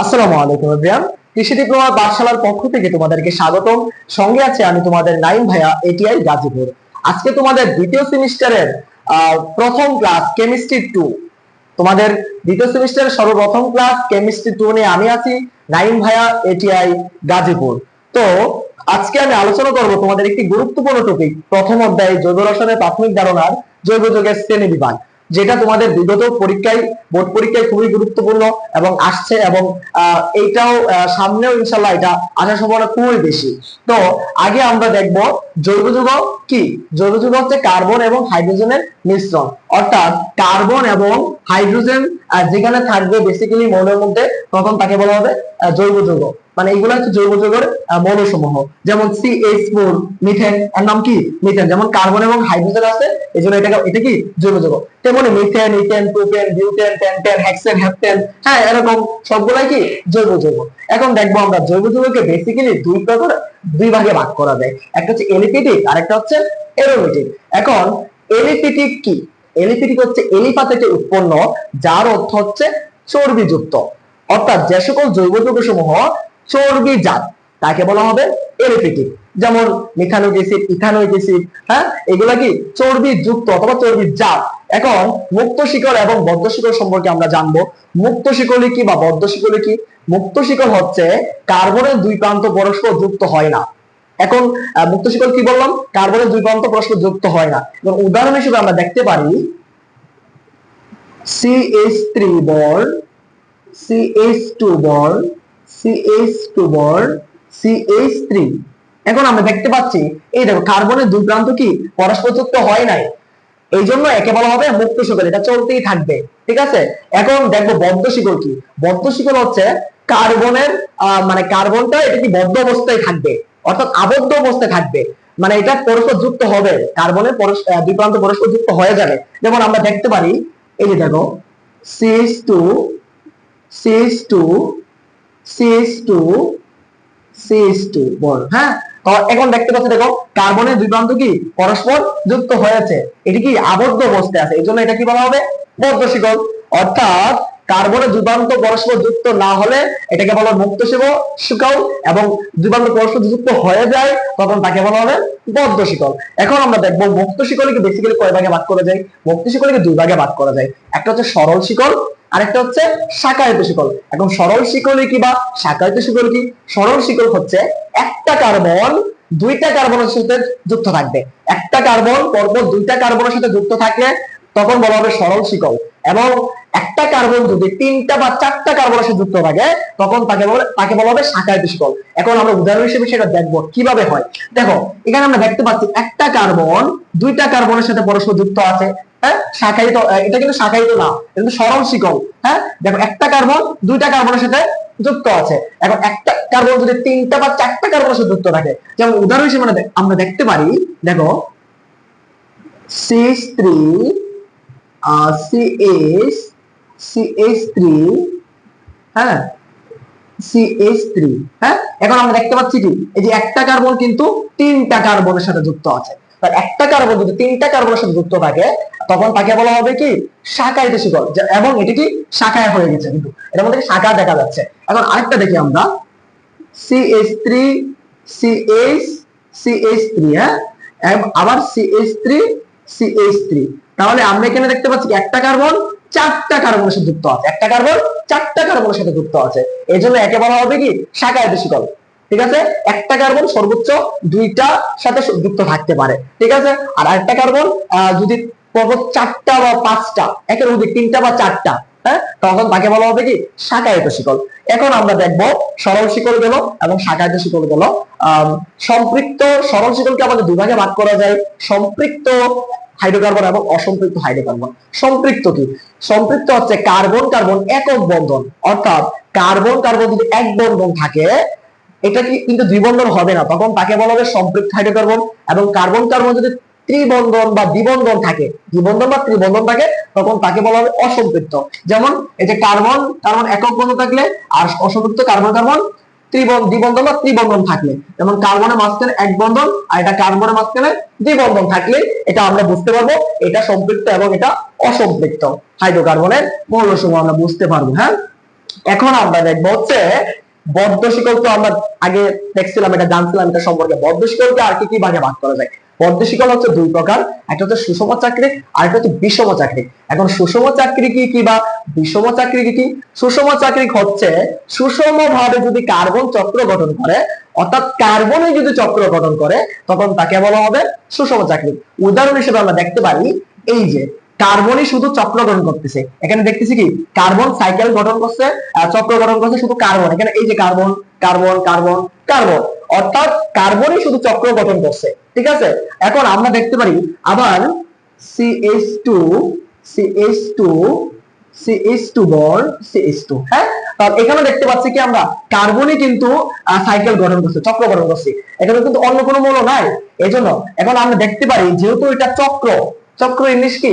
আসসালামু আলাইকুম এভরিওয়ান কৃষি ডিপ্লোমা পাঠশালার পক্ষ থেকে তোমাদেরকে স্বাগতম। সঙ্গে আছে আমি তোমাদের নাইম ভাইয়া এটিআই গাজীপুর। আজকে তোমাদের দ্বিতীয় সেমিস্টারের প্রথম ক্লাস কেমিস্ট্রি টু তোমাদের দ্বিতীয় সেমিস্টারের সর্বপ্রথম ক্লাস কেমিস্ট্রি টু নিয়ে আমি আছি, নাইম ভাইয়া এটিআই গাজীপুর। তো, আজকে আমি আলোচনা করব তোমাদের একটি গুরুত্বপূর্ণ টপিক প্রথম অধ্যায়ে জৈব রসায়নের প্রাথমিক ধারণার জৈব যৌগের শ্রেণি বিভাগ। যেটা তোমাদের বিগত পরীক্ষায়, বোর্ড পরীক্ষায় খুবই গুরুত্বপূর্ণ এবং আসছে এবং এইটাও সামনেও ইনশাল্লাহ এটা আসার সম্ভাবনা খুবই বেশি। তো, আগে আমরা দেখব জৈব যৌগ কি? জৈব যৌগ হচ্ছে কার্বন এবং হাইড্রোজেনের মিশ্রণ। অর্থাৎ কার্বন এবং হাইড্রোজেন যেখানে থাকবে বেসিক্যালি মৌলের মধ্যে তখন তাকে বলা হবে জৈব যৌগ মানে এইগুলো হচ্ছে জৈব যৌগের মৌলসমূহ। যেমন সি এইচ ফোর মিথেন এর নাম কি? মিথেন যেমন কার্বন এবং হাইড্রোজেন আছে এই জন্য এটাকে, এটা কি? জৈব যৌগ। তেমনি methane ethane propane butane pentane hexane heptane হ্যাঁ এরকম সবগুলাই কি? জৈব যৌগ। এখন দেখব আমরা জৈব যৌগকে বেসিক্যালি দুই প্রকার, দুই ভাগে ভাগ করা যায়। একটা হচ্ছে এলিপিটিক আর একটা হচ্ছে এরোমেটিক এখন এলিপিটিক কি? এলিপিটিক হচ্ছে এলিফা থেকে উৎপন্ন, যার অর্থ হচ্ছে চর্বিযুক্ত। অর্থাৎ যে সকল জৈব যৌগ সমূহ চর্বিজাত তাকে বলা হবে? এলিপিটিক যেমন মিথানোইক অ্যাসিড ইথানোইক অ্যাসিড হ্যাঁ? এগুলা কি? চর্বি যুক্ত অথবা চর্বি জাত। এখন মুক্ত শিকড় এবং বদ্ধ শিকড় সম্পর্কে আমরা জানব। মুক্ত শিকড়ি কি বা বদ্ধ শিকড়ি কি? মুক্ত শিকড় হচ্ছে কার্বনের দুই প্রান্ত পরস্পর যুক্ত হয় না। এখন মুক্ত শিকড় কি বললাম? কার্বনের দুই প্রান্ত পরস্পর যুক্ত হয় না। এবং উদাহরণ হিসেবে আমরা দেখতে পারি CH3 বল CH2 বল CH2 বল CH3 এখন আমরা দেখতে পাচ্ছি, এই দেখো, কার্বনের দুই প্রান্ত কি? পরস্পর যুক্ত হয় নাই। এই জন্য একে বলা হবে মুক্ত শিকল, এটা চলতেই থাকবে, ঠিক আছে? এখন দেখব বদ্ধ শিকল কি? বদ্ধ শিকল হচ্ছে কার্বনের মানে কার্বনটা এটা কি বদ্ধ অবস্থায় থাকবে? অর্থাৎ আবদ্ধ অবস্থায় থাকবে। মানে এটা পরস্পর যুক্ত হবে, কার্বনের দুই প্রান্ত পরস্পর যুক্ত হয়ে যাবে। যেমন আমরা দেখতে পারি, এই যে দেখো CH2 CH2 CH2 CH2 বল। হ্যাঁ? এখন দেখতে পাচ্ছি, দেখো, কার্বনের দুই প্রান্ত কি? পরস্পর যুক্ত হয়েছে। এটি কি আবদ্ধ অবস্থায় আছে? এই জন্য এটা কি বলা হবে? বদ্ধ শিকল। অর্থাৎ কার্বনের দুই পরস্পর যুক্ত না হলে এটাকে বলা মুক্ত শিকল শিকল, এবং প্রান্ত পরস্পর যুক্ত হয়ে যায়, তখন তাকে বলা হবে বদ্ধ শিকল। এখন আমরা দেখব, মুক্ত শিকলকে বেসিক্যালি কয় ভাগে ভাগ করা যায়? মুক্ত শিকলকে দুই ভাগে ভাগ করা যায়। একটা হচ্ছে সরল শিকল আরেকটা হচ্ছে শাখায়িত শিকল। এখন সরল শিকলি কি বা? শাখায়িত শিকল কি? সরল শিকল হচ্ছে একটা কার্বন, দুইটা কার্বনের সাথে যুক্ত থাকবে। একটা কার্বন পরপর দুইটা কার্বনের সাথে যুক্ত থাকলে তখন বলা হবে সরল শিকল। এবং একটা কার্বন যদি তিনটা বা চারটা কার্বনের সাথে যুক্ত থাকে, তখন তাকে বলে, তাকে বলা হবে শাখায়িত শিকল এখন আমরা উদাহরণ হিসেবে সেটা দেখব, কীভাবে হয়? দেখো, এখানে আমরা দেখতে পাচ্ছি একটা কার্বন দুইটা কার্বনের সাথে পরস্পর যুক্ত আছে হ্যাঁ? শাখায়িত এটা কিন্তু শাখায়িত না কিন্তু সরল শিকল হ্যাঁ? দেখো, একটা কার্বন দুইটা কার্বনের সাথে যুক্ত আছে। এখন একটা কার্বন যদি তিনটা বা চারটা কার্বনের সাথে যুক্ত থাকে, যেমন উদাহরণ হিসেবে আমরা দেখতে পারি, দেখো CH3 আহ, CH CH3 হ্যাঁ? CH3 হ্যাঁ? এখন আমরা দেখতে পাচ্ছি কি? এই যে একটা কার্বন কিন্তু তিনটা কার্বনের সাথে যুক্ত আছে। তার একটা কার্বন যদি তিনটা কার্বনের সাথে যুক্ত থাকে তখন তাকে বলা হবে কি? শাখায়িত শিকল যা- এবং এটি কি? শাখায় হয়ে গেছে কিন্তু। এটার মধ্যে শাখা দেখা যাচ্ছে। এখন আরেকটা দেখি আমরা। CH3 CH CH3 হ্যাঁ? এবং আবার CH3 CH3 তাহলে আমরা এখানে দেখতে পাচ্ছি একটা কার্বন, চারটা কার্বনের সাথে যুক্ত আছে। একটা কার্বন, চারটা কার্বনের সাথে যুক্ত আছে। এই জন্য একে বলা হবে কি শাখায়িত শিকল ঠিক আছে? একটা কার্বন সর্বোচ্চ দুইটা সাথে যুক্ত থাকতে পারে। ঠিক আছে? আর একটা কার্বন যদি চারটা বা পাঁচটা, একের অধিক তিনটা বা চারটা হ্যাঁ? তখন তাকে বলা হবে কি শাখায়িত শিকল এখন আমরা দেখব সরল শিকল গেল এবং শাখায়িত শিকল গেল। সম্পৃক্ত সরল শিকলকে আমাদের দুভাগে ভাগ করা যায়। সম্পৃক্ত হাইড্রোকার্বন এবং অসম্পৃক্ত হাইড্রোকার্বন। সম্পৃক্ত কি? সম্পৃক্ত হচ্ছে কার্বন কার্বন একক বন্ধন। অর্থাৎ কার্বন কার্বন যদি এক বন্ধন থাকে, এটা কি কিন্তু দ্বিবন্ধন হবে না। তখন তাকে বলা হবে সম্পৃক্ত হাইড্রোকার্বন এবং কার্বন কার্বন যদি ত্রিবন্ধন বা দ্বিবন্ধন থাকে, দ্বিবন্ধন বা ত্রিবন্ধন থাকে, তখন তাকে বলা হবে অসম্পৃক্ত। যেমন এই যে কার্বন কার্বন একক বন্ধন থাকলে আর অসম্পৃক্ত কার্বন কার্বন ত্রিবন্ধ দ্বিবন্ধন বা ত্রিবন্ধন থাকলে। যেমন কার্বনের মাঝখানে এক বন্ধন আর এটা কার্বনের মাঝখানে দ্বিবন্ধন থাকলে এটা আমরা বুঝতে পারব এটা সম্পৃক্ত এবং এটা অসম্পৃক্ত। হাইড্রোকার্বনের মৌলসমূহ আমরা বুঝতে পারব হ্যাঁ? এখন আমরা দেখব হচ্ছে বদ্ধ শিকল তো আমরা আগে দেখছিলাম, এটা জানছিলাম এটা সম্পর্কে বদ্ধ শিকলকে আর কি কি ভাগে ভাগ করা যায়? বদ্ধ হচ্ছে দুই প্রকার। একটা হচ্ছে সুষম চাকরি, আর একটা হচ্ছে বিষম চাকরি। এখন সুষম চাকরি কি কি বা বিষম চাকরি কি? কি সুষম চাকরি হচ্ছে সুষম ভাবে যদি কার্বন চক্র গঠন করে, অর্থাৎ কার্বনে যদি চক্র গঠন করে, তখন তাকে বলা হবে সুষম চাকরি। উদাহরণ হিসেবে আমরা দেখতে পারি, এই যে কার্বনই শুধু চক্র গঠন করতেছে। এখানে দেখতেছি কি? কার্বন সাইকেল গঠন করছে চক্র গঠন করছে শুধু কার্বন। এখানে এই যে কার্বন কার্বন কার্বন কার্বন। অর্থাৎ কার্বনই শুধু চক্র গঠন করছে। ঠিক আছে? এখন আমরা দেখতে পারি, আবার CH2 CH2 CH2 bond CH2 হ্যাঁ? তাহলে এখানে দেখতে পাচ্ছি কি আমরা? কার্বনই কিন্তু সাইকেল গঠন করছে, চক্র গঠন করছে। এখানে কিন্তু অন্য কোনো মৌল নাই। এজন্য এখন আমরা দেখতে পারি, যেহেতু এটা চক্র চক্র ইংলিশ কি?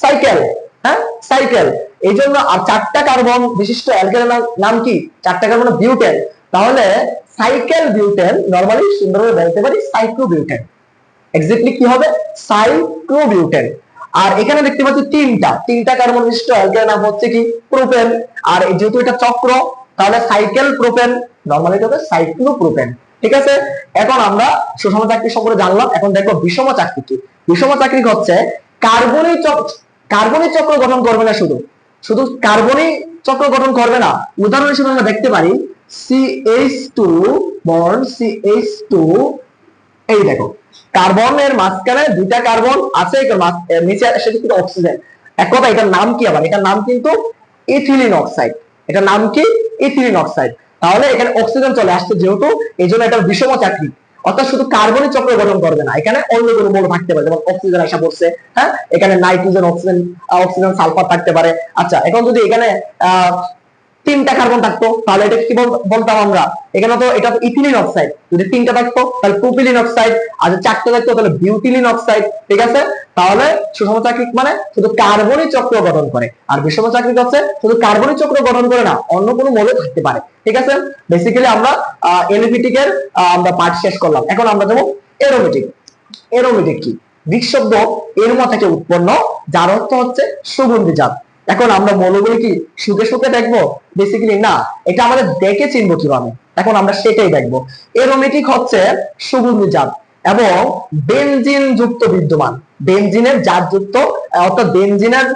সাইকেল হ্যাঁ? সাইকেল এই জন্য আর চারটা কার্বন বিশিষ্ট অ্যালকেনের নাম কি? চারটা কার্বন বিউটেন তাহলে সাইকেল বিউটেন নরমালি সুন্দরভাবে বলতে পারি সাইক্লোবিউটেন এক্স্যাক্টলি কি হবে? সাইক্লোবিউটেন আর এখানে দেখতে পাচ্ছি তিনটা। তিনটা কার্বন বিশিষ্ট অ্যালকেনের নাম হচ্ছে কি? প্রোপেন আর যেহেতু এটা চক্র, তাহলে সাইকেল প্রোপেন নরমালি হবে সাইক্লোপ্রোপেন ঠিক আছে? এখন আমরা সুষম চাকরি সম্পর্কে জানলাম। এখন দেখো বিষম চাকরি কি? বিষম চাকরি হচ্ছে কার্বনই চক্র কার্বনই চক্র গঠন করবে না শুধু। শুধু কার্বনই চক্র গঠন করবে না। উদাহরণ হিসেবে আমরা দেখতে পারি CH2 বন্ড CH2 এই দেখো, কার্বনের মাঝখানে দুইটা কার্বন আছে নিচে সেটা কিন্তু অক্সিজেন। এক কথা এটার নাম কি আবার? এটার নাম কিন্তু ইথিলিন অক্সাইড এটার নাম কি? ইথিলিন অক্সাইড তাহলে এখানে অক্সিজেন চলে আসছে যেহেতু এই জন্য এটার বিষম চাকরি। অর্থাৎ শুধু কার্বনের চক্র গঠন করবে না, এখানে অন্য কোনো মৌল থাকতে পারে, যেমন অক্সিজেন আসা করছে হ্যাঁ? এখানে নাইট্রোজেন অক্সিজেন অক্সিজেন সালফার থাকতে পারে। আচ্ছা এখন যদি এখানে, আহ তিনটা কার্বন থাকতো, তাহলে এটা কি বল- বলতাম আমরা? এখানে তো এটা ইথিলিন অক্সাইড যদি তিনটা থাকতো, তাহলে প্রোপিলিন অক্সাইড আর যদি চারটে থাকতো, তাহলে বিউটিলিন অক্সাইড ঠিক আছে? তাহলে সুষম চাকরিক মানে শুধু কার্বনই চক্র গঠন করে, আর বিষম চাকরিক হচ্ছে শুধু কার্বনই চক্র গঠন করে না, অন্য কোনো মৌল থাকতে পারে, ঠিক আছে? বেসিক্যালি আমরা এলিফিটিক এর আমরা পার্ট শেষ করলাম। এখন আমরা যাব এরোমেটিক এরোমেটিক কি? গ্রিক শব্দ এরমা থেকে উৎপন্ন, যার অর্থ হচ্ছে সুগন্ধি জাত এখন আমরা মৌলগুলি কি সুখে সুখে দেখব? বেসিক্যালি না, এটা আমাদের দেখে চিনবো কীভাবে। এখন আমরা সেটাই দেখব। এরোমেটিক হচ্ছে সুগন্ধি জাত এবং বেনজিন যুক্ত বিদ্যমান। বেনজিনের জাত যুক্ত অর্থাৎ বেনজিনের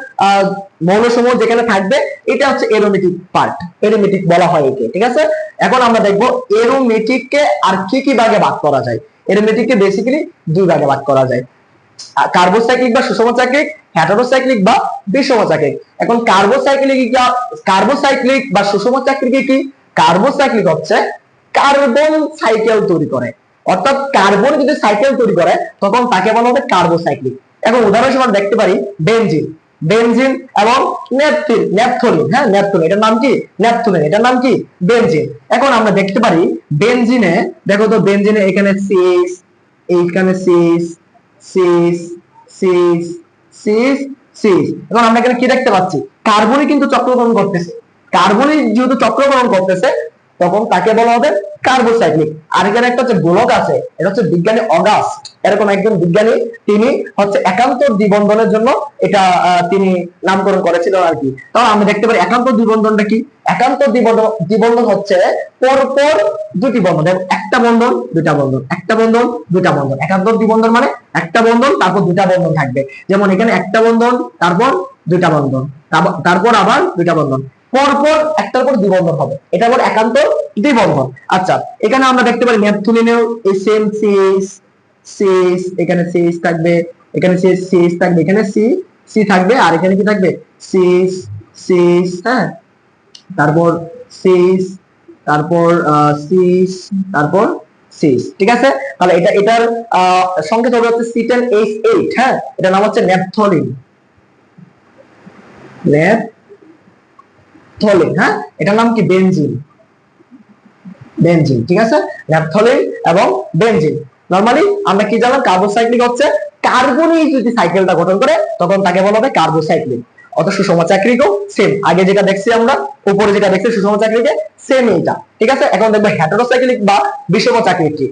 মৌলসমূহ যেখানে থাকবে, এটা হচ্ছে এরোমেটিক পার্ট এরোমেটিক বলা হয় একে, ঠিক আছে? এখন আমরা দেখব এরোমেটিককে আর কি কি ভাগে ভাগ করা যায়? এরোমেটিককে বেসিক্যালি দুই ভাগে ভাগ করা যায়। কার্বোসাইক্লিক বা হেটারোসাইক্লিক বা এখন কার্বোসাইক্লিক কার্বোসাইক্লিক বা কি? কার্বোসাইক্লিক হচ্ছে কার্বন সাইকেল তৈরি করে। অর্থাৎ কার্বন যদি সাইকেল তৈরি করে, তখন তাকে বলা হবে কার্বোসাইক্লিক এখন দেখতে পারি বেনজিন এবং ন্যাপথিন ন্যাপথলিন হ্যাঁ ন্যাপথলিন এটার নাম কি? ন্যাপথলিন এটার নাম কি? বেনজিন এখন আমরা দেখতে পারি বেনজিনে দেখো তো বেনজিনে এখানে সিক্স এইখানে সিক্স সিস সিক্স সিক্স সিক্স এখন আমরা এখানে কি দেখতে পাচ্ছি? কার্বনই কিন্তু চক্রকরণ করতেছে। কার্বনই যেহেতু চক্রকরণ করতেছে তখন তাকে বলা হবে? কার্বোসাইক্লিক। আর এখানে একটা হচ্ছে গোলক আছে, এটা হচ্ছে বিজ্ঞানী অগাস্ট। এরকম একজন বিজ্ঞানী, তিনি হচ্ছে একান্ত দ্বিবন্ধনের জন্য এটা তিনি নামকরণ করেছিলেন আর কি। তাহলে আমরা দেখতে পারি, একান্ত দ্বিবন্ধনটা কি? একান্ত দ্বিবন্ধন হচ্ছে পরপর দুটি বন্ধন। একটা বন্ধন, দুটা বন্ধন। একটা বন্ধন, দুটা বন্ধন। একান্ত দ্বিবন্ধন মানে একটা বন্ধন, তারপর দুটা বন্ধন থাকবে। যেমন এখানে একটা বন্ধন, তারপর দুটা বন্ধন। তারপর আবার দুটা বন্ধন। পরপর একটার পর দ্বিবন্ধন হবে। এটা আবার একান্ত দ্বিবন্ধন আচ্ছা এখানে আমরা দেখতে পারি ন্যাপথলিনেও এই সেম সিএস সিএস এখানে সিএস থাকবে, এখানে সিএস সিএস থাকবে, এখানে সি সি থাকবে, আর এখানে কি থাকবে? সিএস সিএস হ্যাঁ? তারপর সিস তারপর সিস তারপর সিস ঠিক আছে? তাহলে এটা, এটার সংকেত হবে হচ্ছে সিটেন এইচ এইট হ্যাঁ? এটার নাম হচ্ছে ন্যাপথলিন ন্যাপথলিন হ্যাঁ? এটার নাম কি? বেনজিন বেনজিন ঠিক আছে? ন্যাপথলিন এবং বেনজিন নরমালি আমরা কি জানলাম? কার্বোসাইক্লিক হচ্ছে কার্বনই যদি সাইকেলটা গঠন করে, তখন তাকে বলা হবে কার্বোসাইক্লিক অত সুষম চাকরিকেও সেম আগে যেটা দেখছি আমরা, উপরে যেটা দেখছি সুষম চাকরিকে সেম এইটা, ঠিক আছে? এখন দেখবে হেটারোসাইক্লিক বা বিষম চাকরিক কি?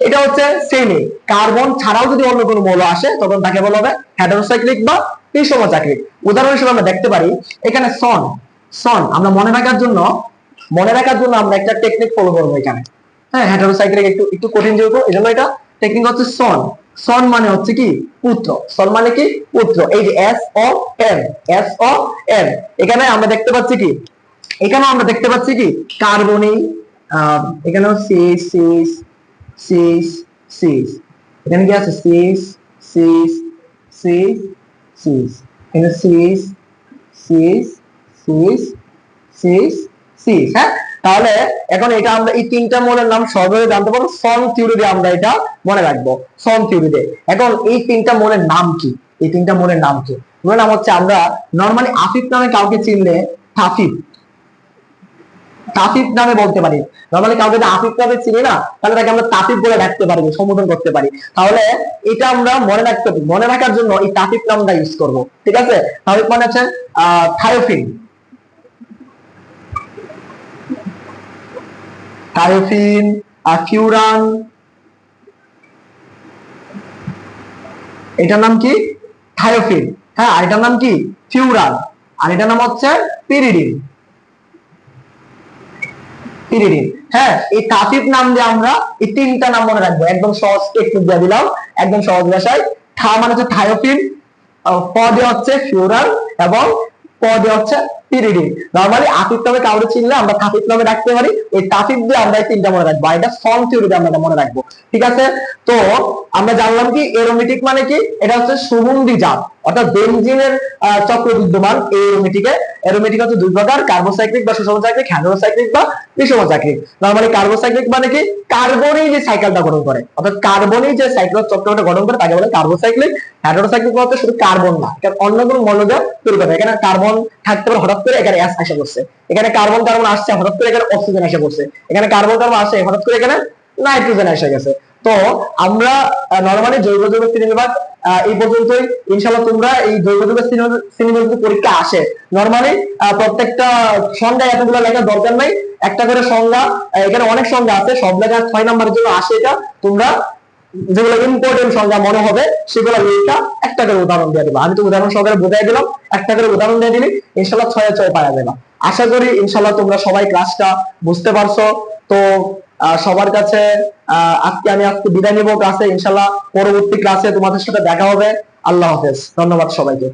এটা হচ্ছে সেমই কার্বন ছাড়াও যদি অন্য কোনো মৌল আসে, তখন তাকে বলা হবে হেটারোসাইক্লিক বা বিষম চাকরিক উদাহরণ হিসেবে আমরা দেখতে পারি, এখানে সন সন আমরা মনে রাখার জন্য, মনে রাখার জন্য আমরা একটা টেকনিক ফলো করব এখানে। হ্যাঁ হেটারোসাইক্লিক একটু একটু কঠিন যেহেতু এই জন্য এটা টেকনিক হচ্ছে সন সন মানে হচ্ছে কি? পুত্র। সন মানে কি? পুত্র। এই যে S O N S O N এখানে আমরা দেখতে পাচ্ছি কি? এখানে আমরা দেখতে পাচ্ছি কি? কার্বনি এখানে সিস সিস সিস সিস এখানে কি আছে? সিস সিস সিস সিস এখানে সিস সিস সিস হ্যাঁ? তাহলে এখন এটা আমরা এই তিনটা মৌলের নাম সহজে জানতে পারব। সন আমরা এটা মনে রাখব। সন থিওরি দিয়ে। এখন এই তিনটা মৌলের নাম কি? এই তিনটা মৌলের নাম কি? মূলের নাম হচ্ছে আমরা নর্মালি আফিফ নামে কাউকে চিনলে তাফিফ। নামে বলতে পারি। নর্মালি কাউকে যদি আফিফ নামে চিনি না, তাহলে তাকে আমরা তাফিফ বলে ডাকতে পারি, সম্বোধন করতে পারি। তাহলে এটা আমরা মনে রাখতে মনে রাখার জন্য এই তাফিফ নামটা ইউজ করব। ঠিক আছে? তাফিফ মানে হচ্ছে থায়োফিন থায়োফিন আর ফিউরান এটার নাম কি? থায়োফিন হ্যাঁ আর এটার নাম কি? ফিউরান আর এটার নাম হচ্ছে পিরিডিন। পিরিডিন। হ্যাঁ এই তাফিফ নাম দিয়ে আমরা এই তিনটা নাম মনে রাখব। একদম সহজ টেকনিক দিয়ে দিলাম। একদম সহজ ভাষায়। থা মানে হচ্ছে থায়োফিন প দিয়ে হচ্ছে ফিউরান এবং প দিয়ে হচ্ছে পিরিডিন নরমালি আফিফ নামে কাউরে চিনলে আমরা কাফিফ নামে রাখতে পারি। ওই কাফিফ দিয়ে আমরা তিনটা মনে রাখব। এটা ফর্ম থিওরিতে আমরা মনে রাখব। ঠিক আছে? তো আমরা জানলাম কি এরোমেটিক মানে কি? এটা হচ্ছে সুগন্ধি জাত অর্থাৎ বেনজিনের চক্র বিদ্যমান এই এরোমেটিকে এরোমেটিক হচ্ছে দুই প্রকার কার্বোসাইক্লিক বা সুষম সাইক্লিক হ্যান্ড্রোসাইক্লিক বা বিষম সাইক্লিক নরমালি কার্বোসাইক্লিক মানে কি? কার্বনেই যে সাইকেলটা গঠন করে। অর্থাৎ কার্বনেই যে সাইকেল চক্রটা গঠন করে, তাকে বলে কার্বোসাইক্লিক হাইড্রোসাইক্লিক বলতে শুধু কার্বন না। এখানে অন্য কোনো মনোযোগ তৈরি করে এখানে কার্বন থাকতে পারে, হঠাৎ করে এখানে অ্যাস আসে পড়ছে। এখানে কার্বন কার্বন আসছে, হঠাৎ করে এখানে অক্সিজেন এসে পড়ছে। এখানে কার্বন কার্বন আসে, হঠাৎ করে এখানে নাইট্রোজেন এসে গেছে। তো আমরা নরমালি জৈব যৌগ শ্রেণীবিভাগ এই পর্যন্তই। ইনশাল্লাহ তোমরা এই যৌগ শ্রেণীবিভাগ যদি পরীক্ষা আসে। নরমালি প্রত্যেকটা সংজ্ঞা এতগুলো লেখার দরকার নাই। একটা করে সংজ্ঞা এখানে অনেক সংজ্ঞা আছে। সব লেখা ছয় নম্বরের জন্য আসে এটা। তোমরা যেগুলো ইম্পর্টেন্ট সংজ্ঞা মনে হবে, সেগুলো লেখা একটা করে উদাহরণ দিয়ে দেবো। আমি তো উদাহরণ সহকারে বোঝাই দিলাম, একটা করে উদাহরণ দিয়ে দিলি ইনশাল্লাহ ছয় ছয় পারা দেবা আশা করি ইনশাল্লাহ তোমরা সবাই ক্লাসটা বুঝতে পারছ। তো সবার কাছে আজকে আমি আজকে বিদায় নিব ক্লাসে ইনশাল্লাহ পরবর্তী ক্লাসে তোমাদের সাথে দেখা হবে। আল্লাহ হাফেজ। ধন্যবাদ সবাইকে।